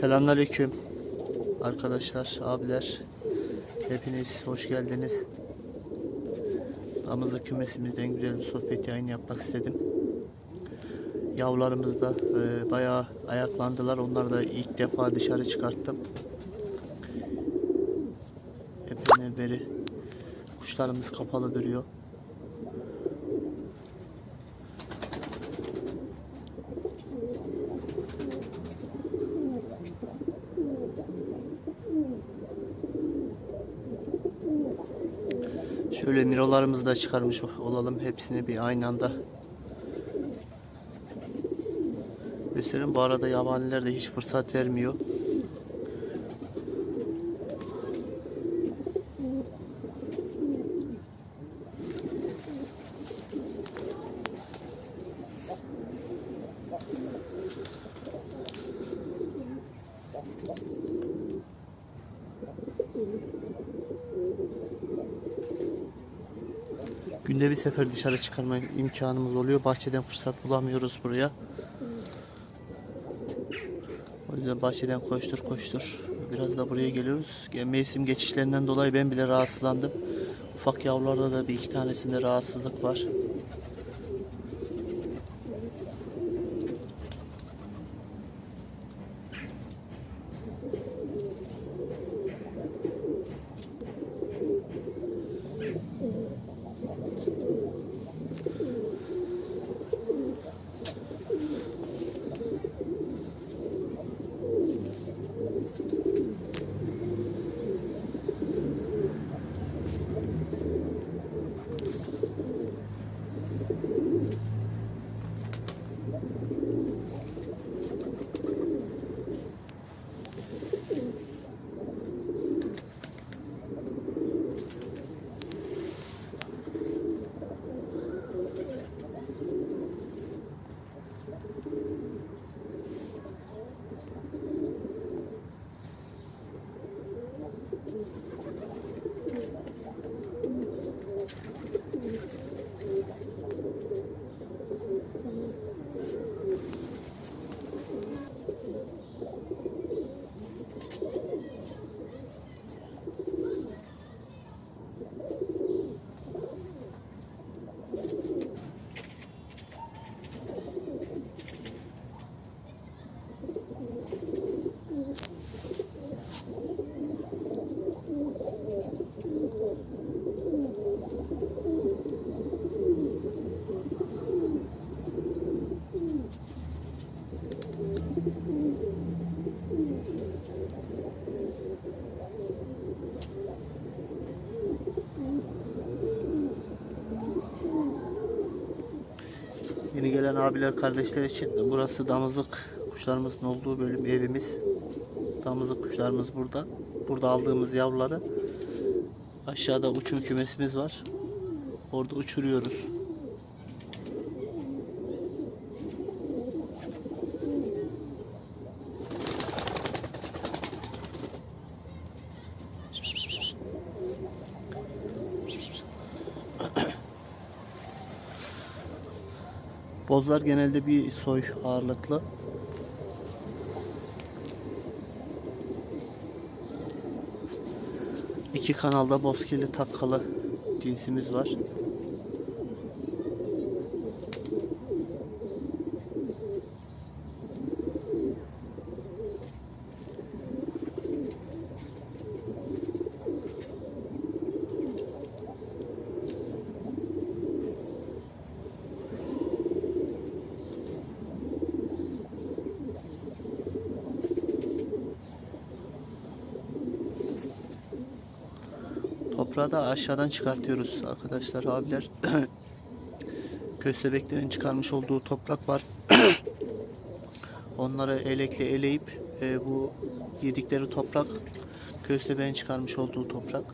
Selamünaleyküm arkadaşlar, abiler. Hepiniz hoş geldiniz. Damızlık kümesimizden güzel bir sohbet yayını yapmak istedim. Yavrularımız da e, bayağı ayaklandılar. Onları da ilk defa dışarı çıkarttım. Epeyden beri kuşlarımız kapalı duruyor. Şöyle mirolarımızı da çıkarmış olalım. Hepsini bir aynı anda gösterelim. Bu arada yabaniler de hiç fırsat vermiyor. Günde bir sefer dışarı çıkarma imkanımız oluyor. Bahçeden fırsat bulamıyoruz buraya. O yüzden bahçeden koştur koştur. Biraz da buraya geliyoruz. Mevsim geçişlerinden dolayı ben bile rahatsızlandım. Ufak yavrularda da bir iki tanesinde rahatsızlık var. Gelen abiler kardeşler için burası damızlık kuşlarımızın olduğu bölüm evimiz. Damızlık kuşlarımız burada. Burada aldığımız yavruları aşağıda uçum kümesimiz var. Orada uçuruyoruz. Bozlar genelde bir soy ağırlıklı. İki kanalda bozkirli takkalı cinsimiz var. Toprağı da aşağıdan çıkartıyoruz arkadaşlar abiler. Köstebeklerin çıkarmış olduğu toprak var. Onları elekle eleyip e, bu yedikleri toprak köstebeğin çıkarmış olduğu toprak.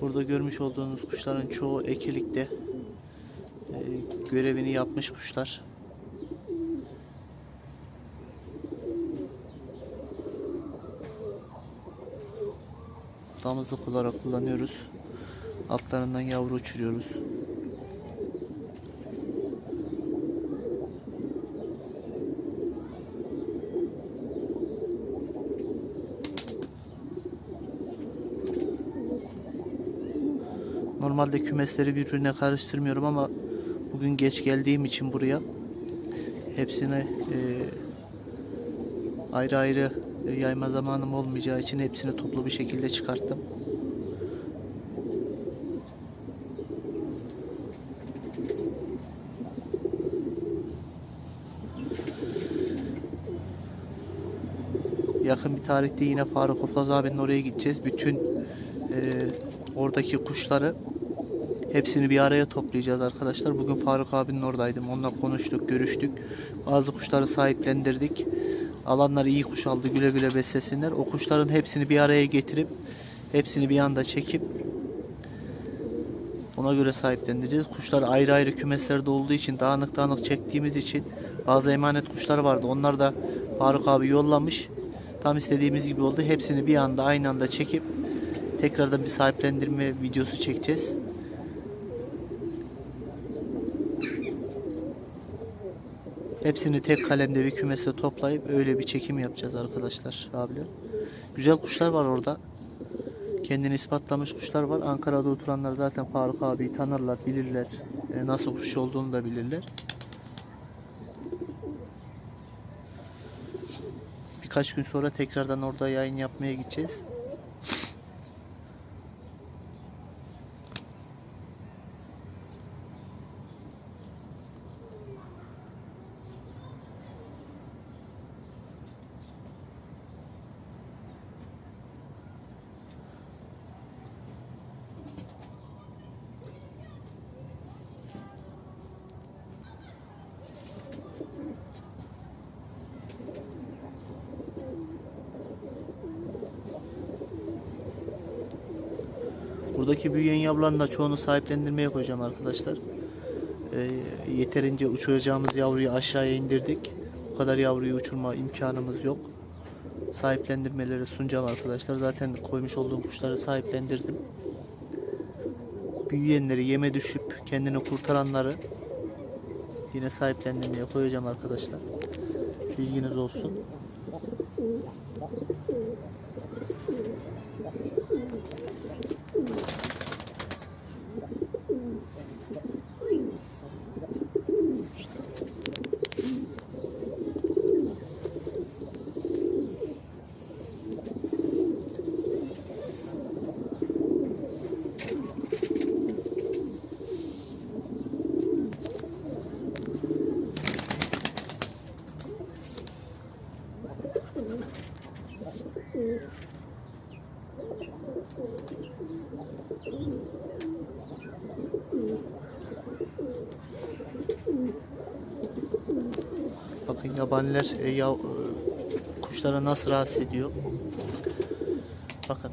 Burada görmüş olduğunuz kuşların çoğu ekilikte görevini yapmış kuşlar. damızlık olarak kullanıyoruz. Altlarından yavru uçuruyoruz. Normalde kümesleri birbirine karıştırmıyorum ama bugün geç geldiğim için buraya hepsine e, ayrı ayrı e, yayma zamanım olmayacağı için hepsini toplu bir şekilde çıkarttım. Yakın bir tarihte yine Faruk Oflaz abinin oraya gideceğiz. Bütün e, oradaki kuşları hepsini bir araya toplayacağız arkadaşlar. Bugün Faruk abinin oradaydım. Onunla konuştuk, görüştük. Bazı kuşları sahiplendirdik. Alanlar iyi kuş aldı. Güle güle beslesinler. O kuşların hepsini bir araya getirip hepsini bir anda çekip ona göre sahiplendireceğiz. Kuşlar ayrı ayrı kümeslerde olduğu için dağınık dağınık çektiğimiz için bazı emanet kuşlar vardı. Onlar da Faruk abi yollamış. Tam istediğimiz gibi oldu. Hepsini bir anda aynı anda çekip tekrardan bir sahiplendirme videosu çekeceğiz. Hepsini tek kalemde bir kümese toplayıp öyle bir çekim yapacağız arkadaşlar abiler. Güzel kuşlar var orada. Kendini ispatlamış kuşlar var. Ankara'da oturanlar zaten Faruk abi tanırlar, bilirler. E, nasıl kuşçu olduğunu da bilirler. Birkaç gün sonra tekrardan orada yayın yapmaya gideceğiz. Buradaki büyüyen yavruların da çoğunu sahiplendirmeye koyacağım arkadaşlar. Ee, yeterince uçuracağımız yavruyu aşağıya indirdik. Bu kadar yavruyu uçurma imkanımız yok. Sahiplendirmeleri sunacağım arkadaşlar. Zaten koymuş olduğum kuşları sahiplendirdim. Büyüyenleri yeme düşüp kendini kurtaranları yine sahiplendirmeye koyacağım arkadaşlar. Bilginiz olsun. Bakın yabaniler e, yav, e, kuşlara nasıl rahatsız ediyor. Bakın.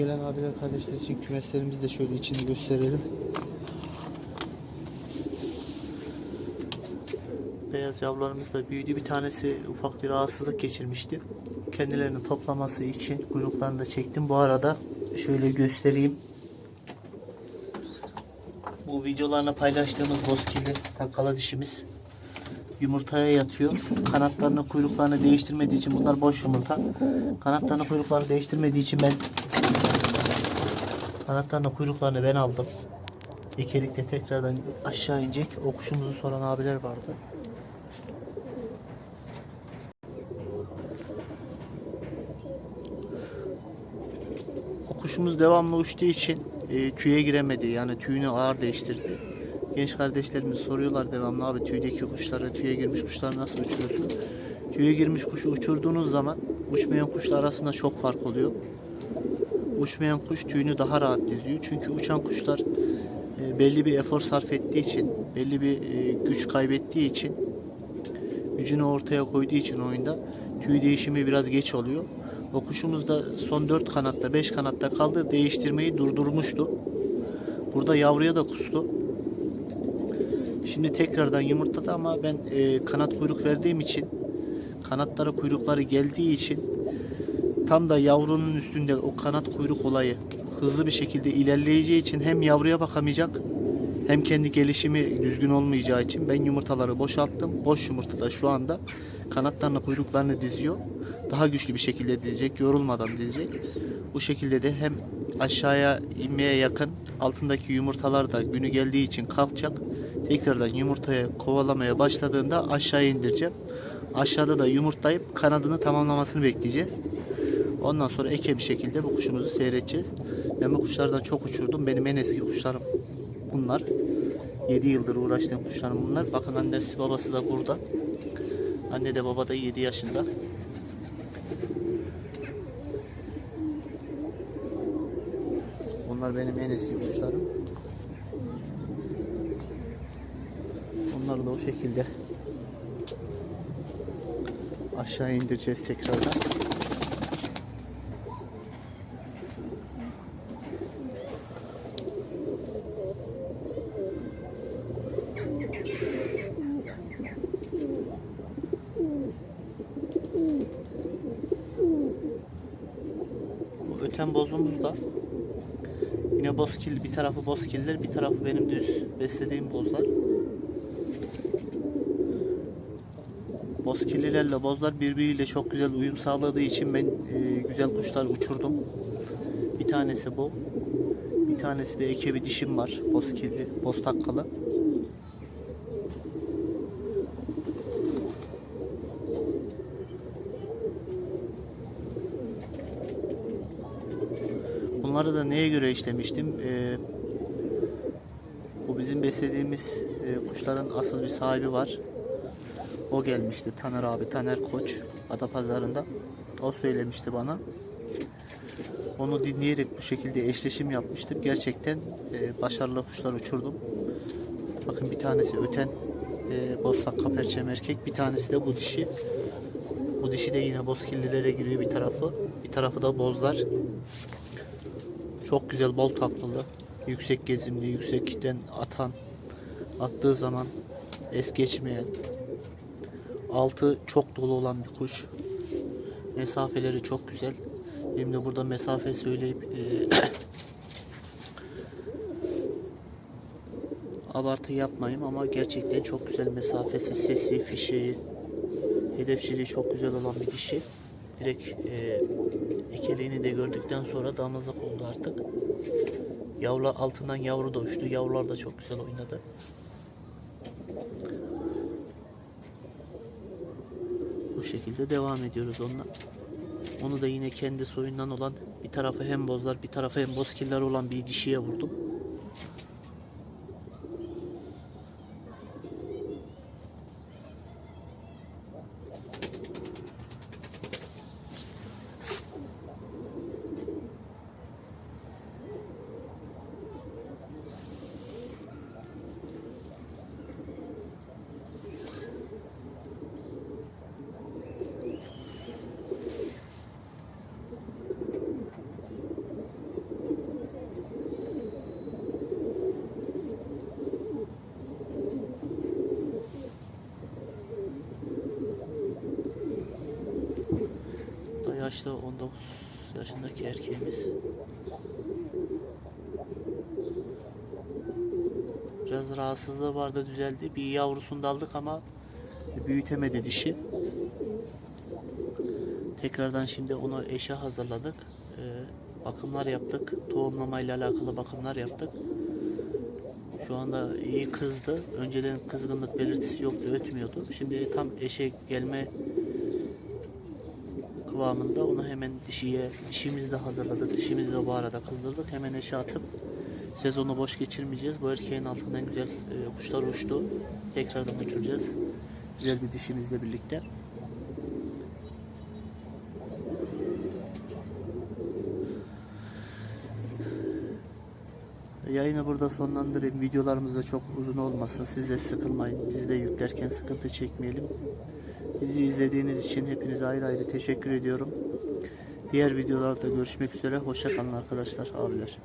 Gelen abiler kardeşler için kümeslerimizi de şöyle içini gösterelim. Beyaz yavrularımız da büyüdü. Bir tanesi ufak bir rahatsızlık geçirmişti. Kendilerini toplaması için kuyruklarını da çektim. Bu arada şöyle göstereyim. Bu videolarla paylaştığımız bozkirli takkalı dişimiz yumurtaya yatıyor. Kanatlarını kuyruklarını değiştirmediği için bunlar boş yumurta. Kanatlarını kuyruklarını değiştirmediği için ben kanatlarını kuyruklarını ben aldım. İkilikte tekrardan aşağı inecek. O kuşumuzu soran abiler vardı. kuşumuz devamlı uçtuğu için e, tüye giremedi. Yani tüyünü ağır değiştirdi. Genç kardeşlerimiz soruyorlar devamlı abi tüydeki kuşları, tüye girmiş kuşları nasıl uçuruyorsun? Tüye girmiş kuşu uçurduğunuz zaman uçmayan kuşla arasında çok fark oluyor. Uçmayan kuş tüyünü daha rahat diziyor. Çünkü uçan kuşlar e, belli bir efor sarf ettiği için, belli bir e, güç kaybettiği için, gücünü ortaya koyduğu için oyunda tüy değişimi biraz geç oluyor. O kuşumuz da son 4 kanatta, 5 kanatta kaldı. Değiştirmeyi durdurmuştu. Burada yavruya da kustu. Şimdi tekrardan yumurtladı ama ben e, kanat kuyruk verdiğim için kanatlara kuyrukları geldiği için tam da yavrunun üstünde o kanat kuyruk olayı hızlı bir şekilde ilerleyeceği için hem yavruya bakamayacak hem kendi gelişimi düzgün olmayacağı için ben yumurtaları boşalttım. Boş yumurtada şu anda kanatlarını kuyruklarını diziyor. Daha güçlü bir şekilde dizecek, yorulmadan dizecek. Bu şekilde de hem aşağıya inmeye yakın altındaki yumurtalar da günü geldiği için kalkacak. Tekrardan yumurtaya kovalamaya başladığında aşağı indireceğim. Aşağıda da yumurtlayıp kanadını tamamlamasını bekleyeceğiz. Ondan sonra eke bir şekilde bu kuşumuzu seyredeceğiz. Ben bu kuşlardan çok uçurdum. Benim en eski kuşlarım bunlar. 7 yıldır uğraştığım kuşlarım bunlar. Bakın annesi babası da burada. Anne de baba da 7 yaşında. Bunlar benim en eski kuşlarım. Onları da o şekilde aşağı indireceğiz tekrardan. Bu öten bozumuz da yine bozkil bir tarafı bozkiller bir tarafı benim düz beslediğim bozlar. Bozkirlilerle bozlar birbiriyle çok güzel uyum sağladığı için ben e, güzel kuşlar uçurdum. Bir tanesi bu. Bir tanesi de eke bir dişim var. Bozkirli, boz takkalı. Bunları da neye göre işlemiştim? Ee, bu bizim beslediğimiz e, kuşların asıl bir sahibi var. O gelmişti Taner abi, Taner Koç Adapazarı'nda. O söylemişti bana. Onu dinleyerek bu şekilde eşleşim yapmıştım. Gerçekten e, başarılı kuşlar uçurdum. Bakın bir tanesi öten e, bostak kaperçem erkek. Bir tanesi de bu dişi. Bu dişi de yine bozkirlilere giriyor bir tarafı. Bir tarafı da bozlar. Çok güzel bol taklalı. Yüksek gezimli, yüksekten atan. Attığı zaman es geçmeyen. Altı çok dolu olan bir kuş. Mesafeleri çok güzel. Benim de burada mesafe söyleyip e, abartı yapmayayım ama gerçekten çok güzel mesafesi, sesi, fişeği, hedefçiliği çok güzel olan bir dişi. Direkt e, ekeliğini de gördükten sonra damızlık oldu artık. Yavru altından yavru da uçtu. Yavrular da çok güzel oynadı. Bu şekilde devam ediyoruz onunla. Onu da yine kendi soyundan olan bir tarafı hem bozlar bir tarafı hem bozkiller olan bir dişiye vurdum. Da yaşlı 19 yaşındaki erkeğimiz. Biraz rahatsızlığı vardı düzeldi. Bir yavrusunu da aldık ama büyütemedi dişi. Tekrardan şimdi onu eşe hazırladık. Ee, bakımlar yaptık. Tohumlamayla alakalı bakımlar yaptık. Şu anda iyi kızdı. Önceden kızgınlık belirtisi yoktu, ötmüyordu. Şimdi tam eşe gelme kıvamında. Onu hemen dişiye, dişimizi de hazırladık. Dişimizi de bu arada kızdırdık. Hemen eşe atıp sezonu boş geçirmeyeceğiz. Bu erkeğin altından güzel e, kuşlar uçtu. Tekrardan uçuracağız. Güzel bir dişimizle birlikte. Yayını burada sonlandırayım. Videolarımız da çok uzun olmasın. Siz de sıkılmayın. Biz de yüklerken sıkıntı çekmeyelim. Bizi izlediğiniz için hepinize ayrı ayrı teşekkür ediyorum. Diğer videolarda görüşmek üzere. Hoşça kalın arkadaşlar, abiler.